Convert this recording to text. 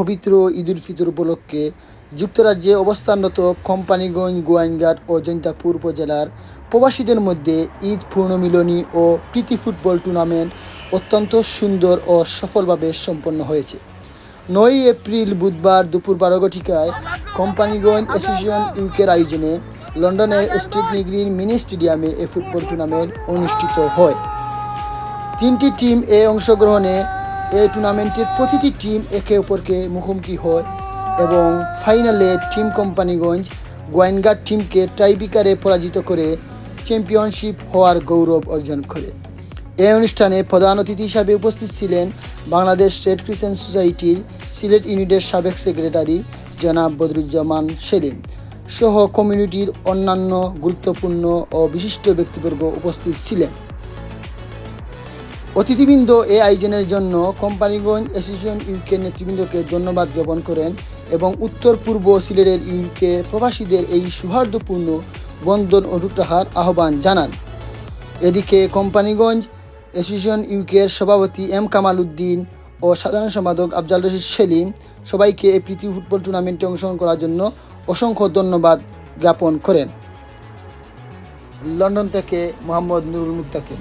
পবিত্র ঈদুল ফিতর উপলক্ষে যুক্তরাজ্যে অবস্থানরত কোম্পানিগঞ্জ, গোয়াইনঘাট ও জৈন্তাপুর উপজেলার প্রবাসীদের মধ্যে ঈদ পূর্ণমিলনী ও প্রীতি ফুটবল টুর্নামেন্ট অত্যন্ত সুন্দর ও সফলভাবে সম্পন্ন হয়েছে। নয় এপ্রিল বুধবার দুপুর বারো ঘটিকায় কোম্পানিগঞ্জ অ্যাসোসিয়েশন ইউকের আয়োজনে লন্ডনের স্টিপনি গ্রিন মিনি স্টেডিয়ামে এ ফুটবল টুর্নামেন্ট অনুষ্ঠিত হয়। তিনটি টিম এ অংশগ্রহণে এই টুর্নামেন্টের প্রতিটি টিম একে অপরকে মুখোমুখি হয় এবং ফাইনালে টিম কোম্পানিগঞ্জ গোয়েনঘাট টিমকে টাইবিকারে পরাজিত করে চ্যাম্পিয়নশিপ হওয়ার গৌরব অর্জন করে। এই অনুষ্ঠানে প্রধান অতিথি হিসাবে উপস্থিত ছিলেন বাংলাদেশ রেড ক্রিসেন্ট সোসাইটির সিলেট ইউনিটের সাবেক সেক্রেটারি জনাব বদরুজ্জামান সেলিম সহ কমিউনিটির অন্যান্য গুরুত্বপূর্ণ ও বিশিষ্ট ব্যক্তিবর্গ উপস্থিত ছিলেন। অতিথিবৃন্দ এই আয়োজনের জন্য কোম্পানিগঞ্জ অ্যাসোসিয়েশন ইউকে নেতৃবৃন্দকে ধন্যবাদ জ্ঞাপন করেন এবং উত্তর পূর্ব সিলেটের ইউকে প্রবাসীদের এই সৌহার্দ্যপূর্ণ বন্ধন অটুট রাখার আহ্বান জানান। এদিকে কোম্পানিগঞ্জ অ্যাসোসিয়েশন ইউকের সভাপতি এম কামাল উদ্দিন ও সাধারণ সম্পাদক আফজাল রশিদ সেলিম সবাইকে এই প্রীতি ফুটবল টুর্নামেন্টে অংশগ্রহণ করার জন্য অসংখ্য ধন্যবাদ জ্ঞাপন করেন। লন্ডন থেকে মোহাম্মদ নুরুল মুক্তাকিম